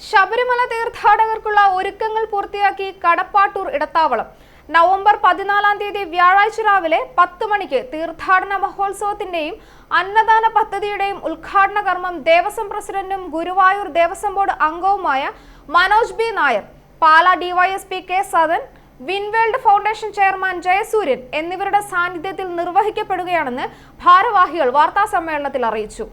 ശബരിമല തീർത്ഥാടകർക്കുള്ള ഒരുക്കങ്ങൾ പൂർത്തിയാക്കി കടപ്പാട്ടൂർ ഇടത്താവളം. നവംബർ പതിനാലാം തീയതി വ്യാഴാഴ്ച രാവിലെ പത്ത് മണിക്ക് തീർത്ഥാടന മഹോത്സവത്തിന്റെയും അന്നദാന പദ്ധതിയുടെയും ഉദ്ഘാടന കർമ്മം ദേവസ്വം പ്രസിഡന്റും ഗുരുവായൂർ ദേവസ്വം ബോർഡ് അംഗവുമായ Manoj B. Nair Pala DYSP K. Sadan Winworld foundation chairman Jayasuryan എന്നിവരുടെ സാന്നിധ്യത്തിൽ നിർവഹിക്കപ്പെടുകയാണെന്ന് ഭാരവാഹികൾ വാർത്താസമ്മേളനത്തിൽ അറിയിച്ചു.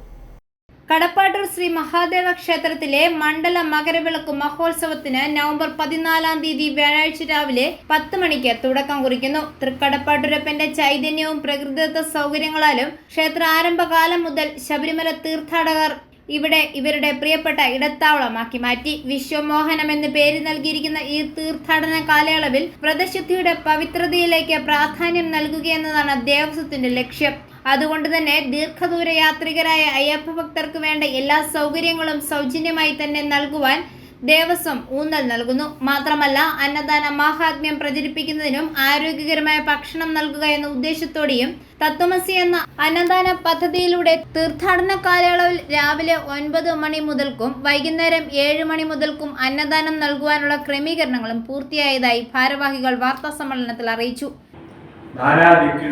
കടപ്പാട്ടൂർ ശ്രീ മഹാദേവ ക്ഷേത്രത്തിലെ മണ്ഡല മകരവിളക്ക് മഹോത്സവത്തിന് നവംബർ പതിനാലാം തീയതി വ്യാഴാഴ്ച രാവിലെ പത്ത് മണിക്ക് തുടക്കം കുറിക്കുന്നു. തൃക്കടപ്പാട്ടൂരപ്പന്റെ ചൈതന്യവും പ്രകൃതിദത്ത സൗകര്യങ്ങളാലും ക്ഷേത്ര ആരംഭകാലം മുതൽ ശബരിമല തീർത്ഥാടകർ ഇവിടെ ഇവരുടെ പ്രിയപ്പെട്ട ഇടത്താവളമാക്കി മാറ്റി. വിശ്വമോഹനം എന്ന് പേര് നൽകിയിരിക്കുന്ന ഈ തീർത്ഥാടന കാലയളവിൽ വ്രതശുദ്ധിയുടെ പവിത്രതയിലേക്ക് പ്രാധാന്യം നൽകുകയെന്നതാണ് ദേവസ്വത്തിന്റെ ലക്ഷ്യം. അതുകൊണ്ട് തന്നെ ദീർഘദൂര യാത്രികരായ അയ്യപ്പ ഭക്തർക്ക് വേണ്ട എല്ലാ സൗകര്യങ്ങളും സൗജന്യമായി തന്നെ നൽകുവാൻ ദേവസ്വം ഊന്നൽ നൽകുന്നു. മാത്രമല്ല അന്നദാന മാഹാത്മ്യം പ്രചരിപ്പിക്കുന്നതിനും ആരോഗ്യകരമായ ഭക്ഷണം നൽകുക എന്ന ഉദ്ദേശത്തോടെയും തത്വമസി എന്ന അന്നദാന പദ്ധതിയിലൂടെ തീർത്ഥാടന കാലയളവിൽ രാവിലെ ഒൻപത് മണി മുതൽക്കും വൈകുന്നേരം ഏഴ് മണി മുതൽക്കും അന്നദാനം നൽകുവാനുള്ള ക്രമീകരണങ്ങളും പൂർത്തിയായതായി ഭാരവാഹികൾ വാർത്താ സമ്മേളനത്തിൽ അറിയിച്ചു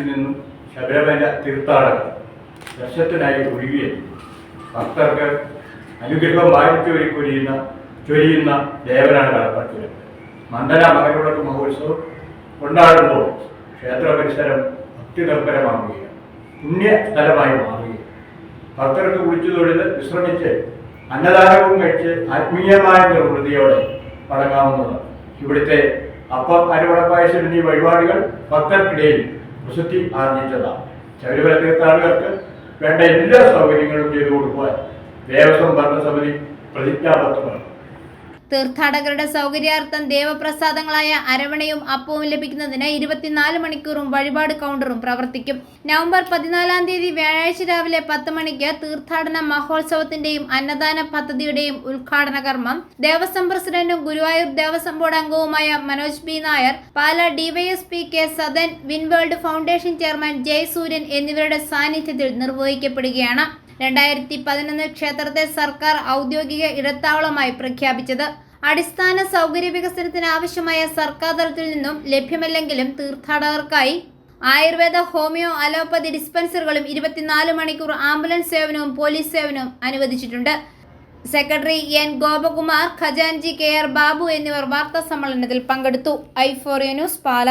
നിന്നും ശബരിമല തീർത്ഥാടകർ ദർശനത്തിനായി ഒഴുകിയെത്തി ഭക്തർക്ക് അനുഗ്രഹം വായിച്ചു കൊരിയുന്ന ചൊരിയുന്ന ദേവനാണ് കടപ്പറ്റൂര് മണ്ഡല മകരവിളക്ക് മഹോത്സവം കൊണ്ടാടുമ്പോൾ ക്ഷേത്ര പരിസരം ഭക്തി പുണ്യ സ്ഥലമായി മാറുകയാണ്. ഭക്തർക്ക് കുളിച്ചു തൊഴുത് വിശ്രമിച്ച് അന്നദാനവും കഴിച്ച് ആത്മീയമായ നിർവൃതിയോടെ മടങ്ങാവുന്നതാണ് ഇവിടുത്തെ അപ്പം അരവണപ്പായസം എന്നീ വഴിപാടുകൾ ഭക്തർക്കിടയിൽ പ്രസിദ്ധി ആർജിച്ചതാണ് ശബരിമല തീർത്ഥാടകർക്ക് വേണ്ട എല്ലാ സൗകര്യങ്ങളും ചെയ്തു കൊടുക്കുവാൻ ദേവസ്വം ഭരണസമിതി പ്രതിജ്ഞാബദ്ധമാണ്. തീർത്ഥാടകരുടെ സൗകര്യാർത്ഥം ദേവപ്രസാദങ്ങളായ അരവണയും അപ്പവും ലഭിക്കുന്നതിന് ഇരുപത്തിനാല് മണിക്കൂറും വഴിപാട് കൗണ്ടറും പ്രവർത്തിക്കും. നവംബർ പതിനാലാം തീയതി വ്യാഴാഴ്ച രാവിലെ പത്ത് മണിക്ക് തീർത്ഥാടന മഹോത്സവത്തിന്റെയും അന്നദാന പദ്ധതിയുടെയും ഉദ്ഘാടന കർമ്മം. ദേവസ്വം പ്രസിഡന്റും ഗുരുവായൂർ ദേവസ്വം ബോർഡ് അംഗവുമായ Manoj B. Nair Pala DYSP K. Sadan Winworld foundation chairman Jayasuryan എന്നിവരുടെ സാന്നിധ്യത്തിൽ നിർവഹിക്കപ്പെടുകയാണ്. രണ്ടായിരത്തി പതിനൊന്ന് ക്ഷേത്രത്തെ സർക്കാർ ഔദ്യോഗിക ഇടത്താവളമായി പ്രഖ്യാപിച്ചത്. അടിസ്ഥാന സൗകര്യ വികസനത്തിന് ആവശ്യമായ സർക്കാർ തലത്തിൽ നിന്നും ലഭ്യമല്ലെങ്കിലും തീർത്ഥാടകർക്കായി ആയുർവേദ ഹോമിയോ അലോപ്പതി ഡിസ്പെൻസറുകളും ഇരുപത്തിനാല് മണിക്കൂർ ആംബുലൻസ് സേവനവും പോലീസ് സേവനവും അനുവദിച്ചിട്ടുണ്ട്. സെക്രട്ടറി എൻ ഗോപകുമാർ ഖജാൻജി കെ ആർ ബാബു എന്നിവർ വാർത്താ സമ്മേളനത്തിൽ പങ്കെടുത്തു. ഐ ഫോറിയോ ന്യൂസ് പാല.